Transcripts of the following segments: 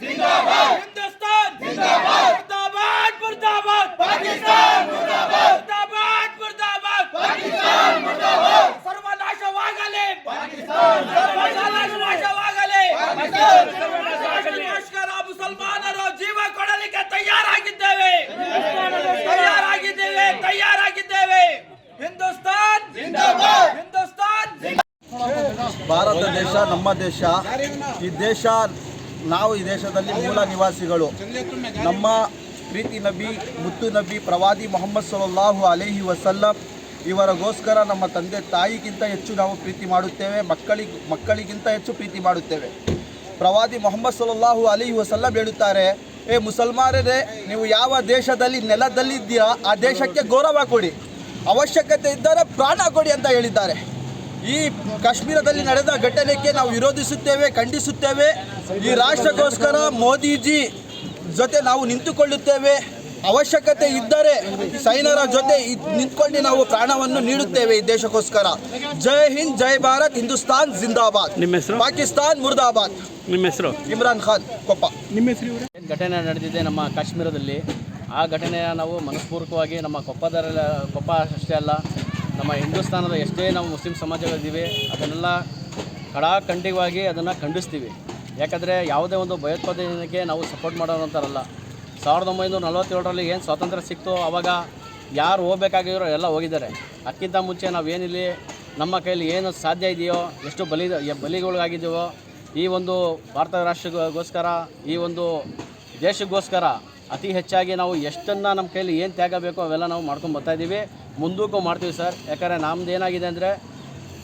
ಹಿಂದೂಸ್ತಾನ್! ಮುರ್ದಾಬಾದ್! ಮುರ್ದಾಬಾದ್! ಮುರ್ದಾಬಾದ್! ಮುರ್ದಾಬಾದ್! ಸರ್ವನಾಶವಾಗಲಿ! ಸರ್ವನಾಶವಾಗಲಿ! ರಾಷ್ಟ್ರಕ್ಕೋಸ್ಕರ ಮುಸಲ್ಮಾನರು ಜೀವ ಕೊಡಲಿಕ್ಕೆ ತಯಾರಾಗಿದ್ದೇವೆ! ತಯಾರಾಗಿದ್ದೇವೆ ತಯಾರಾಗಿದ್ದೇವೆ! ಹಿಂದೂಸ್ತಾನ್! ಹಿಂದೂಸ್ತಾನ್! ಭಾರತ ದೇಶ ನಮ್ಮ ದೇಶ ಈ ದೇಶ ನಾವು ಈ ದೇಶದಲ್ಲಿ ಮೂಲ ನಿವಾಸಿಗಳು. ನಮ್ಮ ಪ್ರೀತಿ ನಬಿ, ಮುತ್ತು ನಬಿ, ಪ್ರವಾದಿ ಮೊಹಮ್ಮದ್ ಸಲ್ಲಾಹು ಅಲೇಹಿ ವಸಲ್ಲಂ ಇವರಗೋಸ್ಕರ ನಮ್ಮ ತಂದೆ ತಾಯಿಗಿಂತ ಹೆಚ್ಚು ನಾವು ಪ್ರೀತಿ ಮಾಡುತ್ತೇವೆ ಮಕ್ಕಳಿಗೆ ಮಕ್ಕಳಿಗಿಂತ ಹೆಚ್ಚು ಪ್ರೀತಿ ಮಾಡುತ್ತೇವೆ. ಪ್ರವಾದಿ ಮೊಹಮ್ಮದ್ ಸಲ್ಲಾಹು ಅಲಿ ವಸಲ್ಲಂ ಹೇಳುತ್ತಾರೆ, ಏ ಮುಸಲ್ಮಾನರೇ, ನೀವು ಯಾವ ದೇಶದಲ್ಲಿ, ನೆಲದಲ್ಲಿದ್ದೀರಾ, ಆ ದೇಶಕ್ಕೆ ಗೌರವ ಕೊಡಿ. ಅವಶ್ಯಕತೆ ಇದ್ದರೆ ಪ್ರಾಣ ಕೊಡಿ ಅಂತ ಹೇಳಿದ್ದಾರೆ. ಈ ಕಾಶ್ಮೀರದಲ್ಲಿ ನಡೆದ ಘಟನೆಗೆ ನಾವು ವಿರೋಧಿಸುತ್ತೇವೆ ಖಂಡಿಸುತ್ತೇವೆ. ಈ ರಾಷ್ಟ್ರಕ್ಕೋಸ್ಕರ ಮೋದಿಜಿ ಜೊತೆ ನಾವು ನಿಂತುಕೊಳ್ಳುತ್ತೇವೆ. ಅವಶ್ಯಕತೆ ಇದ್ದರೆ ಸೈನ್ಯರ ಜೊತೆ ಇದ್- ನಿಂತ್ಕೊಂಡು ನಾವು ಪ್ರಾಣವನ್ನು ನೀಡುತ್ತೇವೆ ಈ ದೇಶಕ್ಕೋಸ್ಕರ. ಜೈ ಹಿಂದ್ ಜೈ ಭಾರತ್ ಹಿಂದೂಸ್ತಾನ್ ಜಿಂದಾಬಾದ್. ನಿಮ್ಮ ಹೆಸರು? ಪಾಕಿಸ್ತಾನ್ ಮುರ್ದಾಬಾದ್. ನಿಮ್ಮ ಹೆಸರು? ಇಮ್ರಾನ್ ಖಾನ್ ಕೊಪ್ಪ. ನಿಮ್ಮ ಹೆಸರು ಘಟನೆ ನಡೆದಿದೆ ನಮ್ಮ ಕಾಶ್ಮೀರದಲ್ಲಿ? ಆ ಘಟನೆಯ ನಾವು ಮನಸ್ಪೂರ್ವಕವಾಗಿ ನಮ್ಮ ಕೊಪ್ಪದ ಕೊಪ್ಪ ಅಷ್ಟೇ ಅಲ್ಲ ನಮ್ಮ ಹಿಂದೂಸ್ತಾನದ ಎಷ್ಟೇ ನಾವು ಮುಸ್ಲಿಂ ಸಮಾಜಗಳಿದ್ದೀವಿ, ಅದನ್ನೆಲ್ಲ ಕಡಾಖಂಡಿತವಾಗಿ ಅದನ್ನು ಖಂಡಿಸ್ತೀವಿ. ಯಾಕಂದರೆ ಯಾವುದೇ ಒಂದು ಭಯೋತ್ಪಾದನೆಗೆ ನಾವು ಸಪೋರ್ಟ್ ಮಾಡೋರಂತಾರಲ್ಲ. ಸಾವಿರದ ಒಂಬೈನೂರ ನಲವತ್ತೇಳರಲ್ಲಿ ಏನು ಸ್ವಾತಂತ್ರ್ಯ ಸಿಕ್ತು ಆವಾಗ ಯಾರು ಹೋಗ್ಬೇಕಾಗಿರೋ ಎಲ್ಲ ಹೋಗಿದ್ದಾರೆ. ಅದಕ್ಕಿಂತ ಮುಂಚೆ ನಾವೇನಿಲ್ಲಿ ನಮ್ಮ ಕೈಯಲ್ಲಿ ಏನು ಸಾಧ್ಯ ಇದೆಯೋ, ಎಷ್ಟು ಬಲಿ ಬಲಿಗಳಿಗಾಗಿದ್ದೀವೋ ಈ ಒಂದು ಭಾರತ ರಾಷ್ಟ್ರಗೋಸ್ಕರ, ಈ ಒಂದು ದೇಶಕ್ಕೋಸ್ಕರ ಅತಿ ಹೆಚ್ಚಾಗಿ ನಾವು ಎಷ್ಟನ್ನು ನಮ್ಮ ಕೈಯಲ್ಲಿ ಏನು ತ್ಯಾಗ ಬೇಕೋ ಅವೆಲ್ಲ ನಾವು ಮಾಡ್ಕೊಂಡು ಬರ್ತಾ ಇದ್ದೀವಿ ಮುಂದಕ್ಕೂ ಮಾಡ್ತೀವಿ ಸರ್. ಯಾಕಂದರೆ ನಮ್ದು ಏನಾಗಿದೆ ಅಂದರೆ,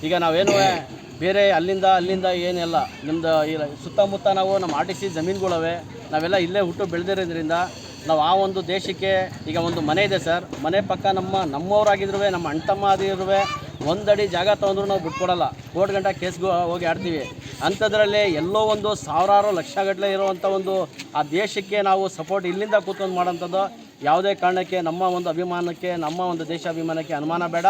ಈಗ ನಾವೇನು ಬೇರೆ ಅಲ್ಲಿಂದ ಅಲ್ಲಿಂದ ಏನೆಲ್ಲ ನಿಮ್ಮದು ಈ ಸುತ್ತಮುತ್ತ ನಾವು ನಮ್ಮ ಆರ್ ಟಿ ಸಿ ಜಮೀನುಗಳವೆ, ನಾವೆಲ್ಲ ಇಲ್ಲೇ ಹುಟ್ಟು ಬೆಳೆದಿರೋದ್ರಿಂದ ನಾವು ಆ ಒಂದು ದೇಶಕ್ಕೆ ಈಗ ಒಂದು ಮನೆ ಇದೆ ಸರ್. ಮನೆ ಪಕ್ಕ ನಮ್ಮ ನಮ್ಮವರಾಗಿದ್ರು ನಮ್ಮ ಅಣ್ಣ ತಮ್ಮ ಆದಿರುವೆ ಒಂದಡಿ ಜಾಗ ತೊಗೊಂಡ್ರು ನಾವು ಬಿಟ್ಕೊಡಲ್ಲ. ಕೋರ್ಟ್ ಗಂಟೆ ಕೇಸ್ಗೂ ಹೋಗಿ ಆಡ್ತೀವಿ. ಅಂಥದ್ರಲ್ಲಿ ಎಲ್ಲೋ ಒಂದು ಸಾವಿರಾರು ಲಕ್ಷಗಟ್ಟಲೆ ಇರುವಂಥ ಒಂದು ಆ ದೇಶಕ್ಕೆ ನಾವು ಸಪೋರ್ಟ್ ಇಲ್ಲಿಂದ ಕೂತ್ಕೊಂಡು ಮಾಡೋಂಥದ್ದು ಯಾವುದೇ ಕಾರಣಕ್ಕೆ ನಮ್ಮ ಒಂದು ಅಭಿಮಾನಕ್ಕೆ ನಮ್ಮ ಒಂದು ದೇಶಾಭಿಮಾನಕ್ಕೆ ಅನುಮಾನ ಬೇಡ.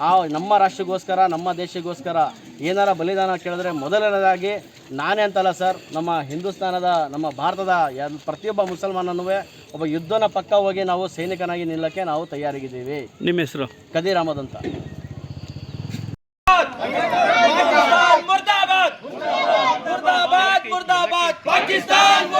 ಆ ನಮ್ಮ ರಾಷ್ಟ್ರಕ್ಕೋಸ್ಕರ ನಮ್ಮ ದೇಶಕ್ಕೋಸ್ಕರ ಏನಾರ ಬಲಿದಾನ ಕೇಳಿದ್ರೆ ಮೊದಲನೇದಾಗಿ ನಾನೇ ಅಂತಲ್ಲ ಸರ್ ನಮ್ಮ ಹಿಂದೂಸ್ತಾನದ ನಮ್ಮ ಭಾರತದ ಪ್ರತಿಯೊಬ್ಬ ಮುಸಲ್ಮಾನನೂ ಒಬ್ಬ ಯುದ್ಧನ ಪಕ್ಕ ಹೋಗಿ ನಾವು ಸೈನಿಕನಾಗಿ ನಿಲ್ಲಕ್ಕೆ ನಾವು ತಯಾರಾಗಿದ್ದೀವಿ. ನಿಮ್ಮ ಹೆಸರು? ಕದೀರ್ ಅಹಮದ್ ಅಂತ. Paquistão!